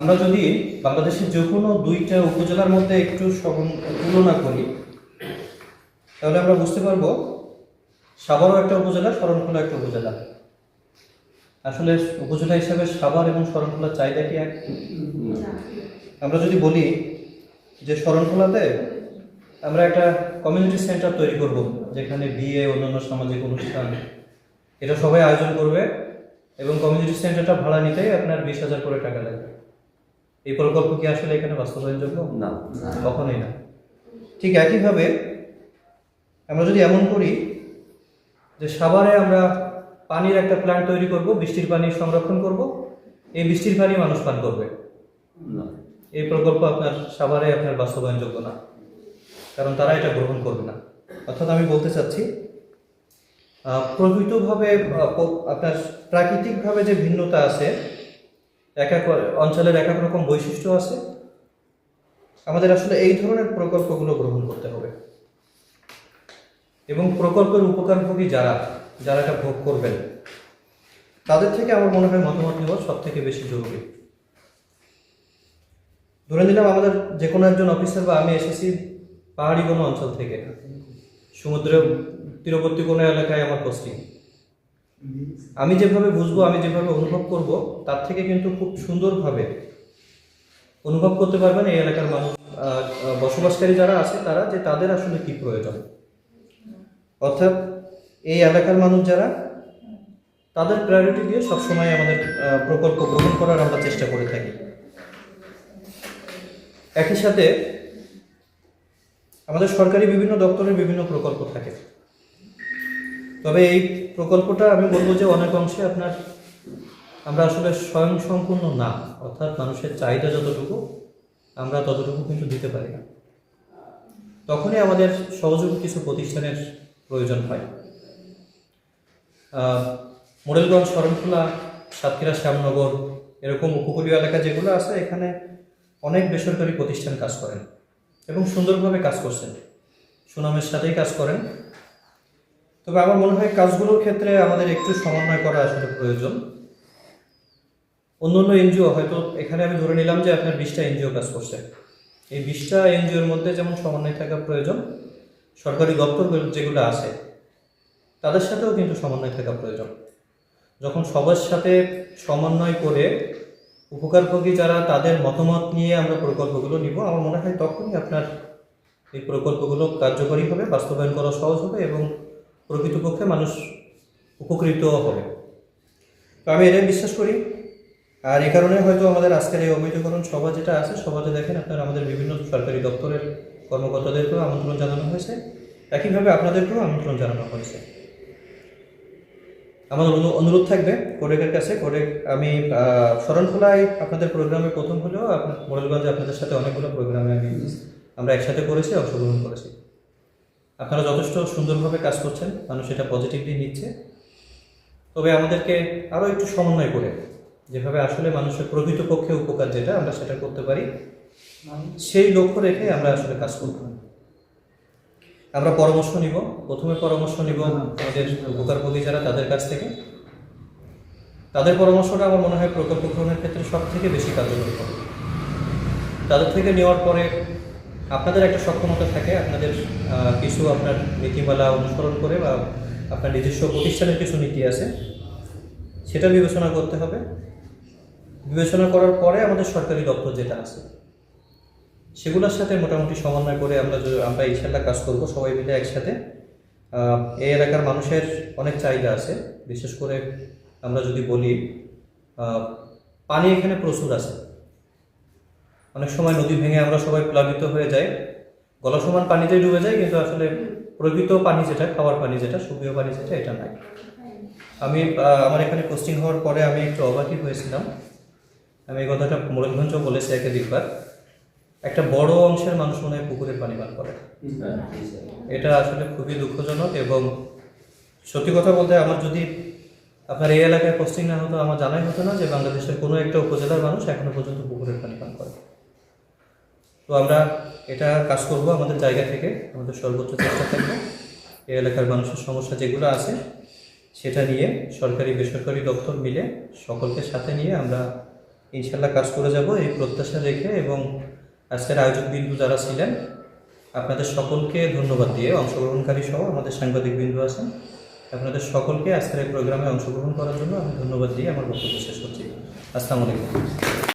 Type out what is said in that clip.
আমরা যদি বাংলাদেশের যে কোনো দুইটা উপজেলার মধ্যে একটু তুলনা করি, তাহলে আমরা বুঝতে পারব সাভারও একটা উপজেলা, শরণখোলা একটা উপজেলা। আসলে উপজেলা হিসাবে সাভার এবং শরণখোলার চাহিদা কি এক? আমরা যদি বলি যে শরণখোলাতে আমরা একটা কমিউনিটি সেন্টার তৈরি করব, যেখানে বিয়ে, অন্যান্য সামাজিক অনুষ্ঠান, এটা সবাই আয়োজন করবে এবং কমিউনিটি সেন্টারটা ভাড়া নিতেই আপনার বিশ হাজার করে টাকা লাগবে। এই প্রকল্প কি আসলে এখানে বাস্তবায়নযোগ্য? না। কখনোই না। ঠিক একইভাবে আমরা যদি এমন করি যে সাভারে আমরা পানির একটা প্ল্যান্ট তৈরি করব বৃষ্টির পানি সংরক্ষণ করব এই বৃষ্টির পানি মানুষ পান করবে। না। এই প্রকল্প আপনার সাভারে আপনার বাস্তবায়নযোগ্য না। কারণ তারা এটা গ্রহণ করবে না। অর্থাৎ আমি বলতে চাচ্ছি প্রকৃতভাবে আপনার প্রাকৃতিকভাবে যে ভিন্নতা আছে এক এক অঞ্চলের এক এক রকম বৈশিষ্ট্য আছে। আমাদের আসলে এই ধরনের প্রকল্পগুলো গ্রহণ করতে হবে। এবং প্রকল্পের উপকারভোগী যারা যারা এটা ভোগ করবেন, তাদের থেকে আমার মনে হয় মতামত নেওয়া সব থেকে বেশি জরুরি। ধরে নিলাম আমাদের যে কোনো একজন অফিসার বা আমি এসেছি পাহাড়ি কোনো অঞ্চল থেকে। সমুদ্রের তীরবর্তী কোনো এলাকায় আমার পোস্টিং আমি যেভাবে বুঝব, আমি যেভাবে অনুভব করব, তার থেকে কিন্তু খুব সুন্দরভাবে অনুভব করতে পারবেন এই এলাকার মানুষ বসবাসকারী যারা আছে, তারা যে তাদের আসলে কি প্রয়োজন। অর্থাৎ এই এলাকার মানুষ যারা, তাদের প্রায়োরিটি দিয়ে সবসময় আমাদের প্রকল্প গ্রহণ করার আমরা চেষ্টা করে থাকি। একই সাথে আমাদের সরকারি বিভিন্ন দপ্তরের বিভিন্ন প্রকল্প থাকে। তবে এই প্রকল্পটা আমি বলব যে অনেক অংশে আপনার আমরা আসলে স্বয়ং সম্পূর্ণ না অর্থাৎ মানুষের চাহিদা যতটুকু আমরা ততটুকু কিন্তু দিতে পারি না। তখনই আমাদের সহযোগী কিছু প্রতিষ্ঠানের প্রয়োজন হয়। আহ, মোডেলগঞ্জ শরণখোলা সাতক্ষীরা শ্যামনগর এরকম উপকূলীয় এলাকা যেগুলো আছে এখানে অনেক বেসরকারি প্রতিষ্ঠান কাজ করেন এবং সুন্দরভাবে কাজ করছেন। সুনামের সাথেই কাজ করেন। তবে আমার মনে হয় কাজগুলোর ক্ষেত্রে আমাদের একটু সমন্বয় করা আসলে প্রয়োজন। অন্য অন্য এনজিও, হয়তো এখানে আমি ধরে নিলাম যে আপনার বিশটা এনজিও কাজ করছে। এই বিশটা এনজিওর মধ্যে যেমন সমন্বয় থাকা প্রয়োজন, সরকারি দপ্তর যেগুলো আছে, তাদের সাথেও কিন্তু সমন্বয় থাকা প্রয়োজন। যখন সবার সাথে সমন্বয় করে উপকারভোগী যারা, তাদের মতামত নিয়ে আমরা প্রকল্পগুলো নিব। আমার মনে হয় তখনই আপনার এই প্রকল্পগুলো কার্যকরী হবে, বাস্তবায়ন করা সহজ হবে এবং প্রকৃতপক্ষে মানুষ উপকৃত হবে। তো আমি এটাই বিশ্বাস করি। আর এই কারণে হয়তো আমাদের আজকের এই অবৈধকরণ সভা যেটা আছে, সভাতে দেখেন আপনার আমাদের বিভিন্ন সরকারি দপ্তরের কর্মকর্তাদেরকেও আমন্ত্রণ জানানো হয়েছে। একইভাবে আপনাদেরকেও আমন্ত্রণ জানানো হয়েছে। আমার অনু- অনুরোধ থাকবে কোডেকের কাছে। কোডেক, আমি শরণখোলায় আপনাদের প্রোগ্রামে প্রথম হলেও আপনার মোড়েলগঞ্জে আপনাদের সাথে অনেকগুলো প্রোগ্রামে আমি আমরা একসাথে করেছি, অংশগ্রহণ করেছি। আপনারা যথেষ্ট সুন্দরভাবে কাজ করছেন, মানুষ এটা পজিটিভলি নিচ্ছে। তবে আমাদেরকে আরও একটু সমন্বয় করে, যেভাবে আসলে মানুষের প্রকৃতপক্ষে উপকার যেটা, আমরা সেটা করতে পারি। সেই লক্ষ্য রেখে আমরা আসলে কাজ করব। আমরা পরামর্শ নিব, প্রথমে পরামর্শ নিব আমাদের উপকারভোগী যারা তাদের কাছ থেকে। তাদের পরামর্শটা আমার মনে হয় প্রকল্প গ্রহণের ক্ষেত্রে সব থেকে বেশি কার্যকরী হবে। তাদের থেকে নেওয়ার পরে আপনাদের একটা সক্ষমতা থাকে, আপনাদের কিছু আপনার নীতিমালা অনুসরণ করে বা আপনার নিজস্ব প্রতিষ্ঠানের কিছু নীতি আছে, সেটা বিবেচনা করতে হবে। বিবেচনা করার পরে আমাদের সরকারি দপ্তর যেটা আছে, সেগুলোর সাথে মোটামুটি সমন্বয় করে আমরা আমরা ইনশাল্লাহ কাজ করব, সবাই মিলে একসাথে। এই এলাকার মানুষের অনেক চাহিদা আছে, বিশেষ করে আমরা যদি বলি পানি এখানে প্রচুর আছে। অনেক সময় নদী ভেঙে আমরা সবাই প্লাবিত হয়ে যাই। গলা সমান পানিতেই ডুবে যায় কিন্তু আসলে প্রকৃত পানি যেটা, খাওয়ার পানি যেটা সুপীয় পানি যেটা, এটা নাই। আমি আমার এখানে পোস্টিং হওয়ার পরে আমি একটু অবাকই হয়েছিলাম। আমি এই কথাটা মোড়লগঞ্জও বলেছি একাধিকবার একটা বড় অংশের মানুষ মনে হয় পুকুরের পানি পান করে। এটা আসলে খুবই দুঃখজনক এবং সত্যি কথা বলতে আমার যদি আপনার এই এলাকায় পোস্টিং না হতো, আমার জানাই হতো না যে বাংলাদেশের কোনো একটা উপজেলার মানুষ এখনও পর্যন্ত পুকুরের পানি পান করে। তো আমরা এটা কাজ করব আমাদের জায়গা থেকে, আমাদের সর্বোচ্চ চেষ্টা থাকবে। এই এলাকার মানুষের সমস্যা যেগুলো আছে, সেটা নিয়ে সরকারি, বেসরকারি দপ্তর মিলে সকলকে সাথে নিয়ে আমরা ইনশাল্লাহ কাজ করে যাব এই প্রত্যাশা রেখে এবং আজকের আয়োজক বিন্দু যারা ছিলেন, আপনাদের সকলকে ধন্যবাদ দিয়ে অংশগ্রহণকারী সহ আমাদের সাংবাদিক বিন্দু আছেন। আপনাদের সকলকে আজকের এই প্রোগ্রামে অংশগ্রহণ করার জন্য আমি ধন্যবাদ দিয়ে আমার বক্তব্য শেষ করছি। আসসালামু আলাইকুম।